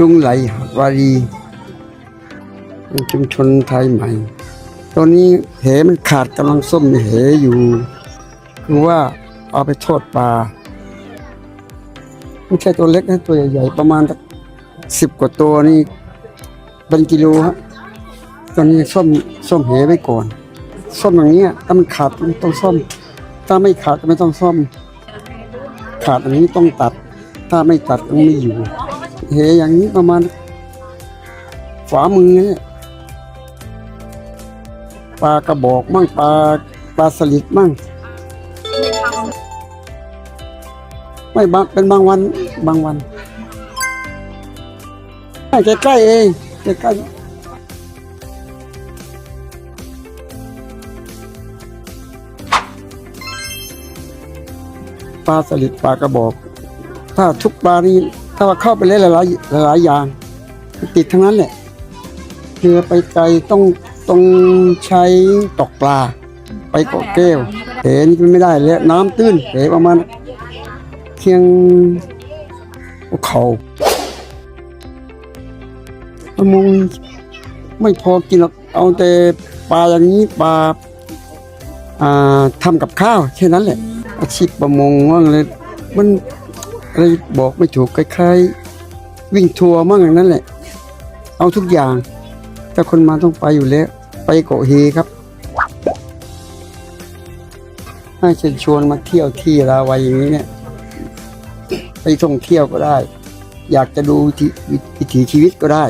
ลุงไหลหาดวารีชุมชนไทยใหม่ ตอนนี้เหมันขาดกำลังส้มเหอยู่ คือว่าเอาไปทอดปลาไม่ใช่ตัวเล็กนะตัวใหญ่ๆ ประมาณสิบกว่าตัวนี่เป็นกิโลฮะตอนนี้ส้มส้มเหไว้ก่อน ส้มอย่างนี้ถ้ามันขาดต้องซ่อมถ้าไม่ขาดก็ไม่ต้องซ่อมขาดอย่างนี้ต้องตัด ถ้าไม่ตัดมันไม่อยู่ เหอย่างนี้ประมาณฝามือเนี่ยปลากระบอกมั่งปลาปลาสลิดมั่งไม่บางเป็นบางวันบางวันใกล้ๆเองใกล้ปลาสลิดปลากระบอก ถ้าทุกปลานี่ ถ้าว่าเข้าไปเล่นหลายๆหลายอย่าง ติดทั้งนั้นแหละเรือไปไกลต้องต้องใช้ตกปลา ไปเกาะแก้วเหนี่มันไม่ได้แล้วน้ำตื้นเหประมาณเพียงหัวเขาประมงไม่พอกินหรอกเอาแต่ปลาอย่างนี้ปลาทำกับข้าวแค่นั้นแหละ อาชีพประมงมั่งเลยมัน อะไรบอกไม่ถูกคล้ายๆวิ่งทัวร์มั่งอย่างนั้นแหละ เอาทุกอย่าง ถ้าคนมาต้องไปอยู่แล้ว ไปเกาะเฮครับน่าเชิญชวนมาเที่ยวที่ลาวัยอย่างนี้เนี่ยไปท่องเที่ยวก็ได้ อยากจะดูวิถีวิถีชีวิตก็ได้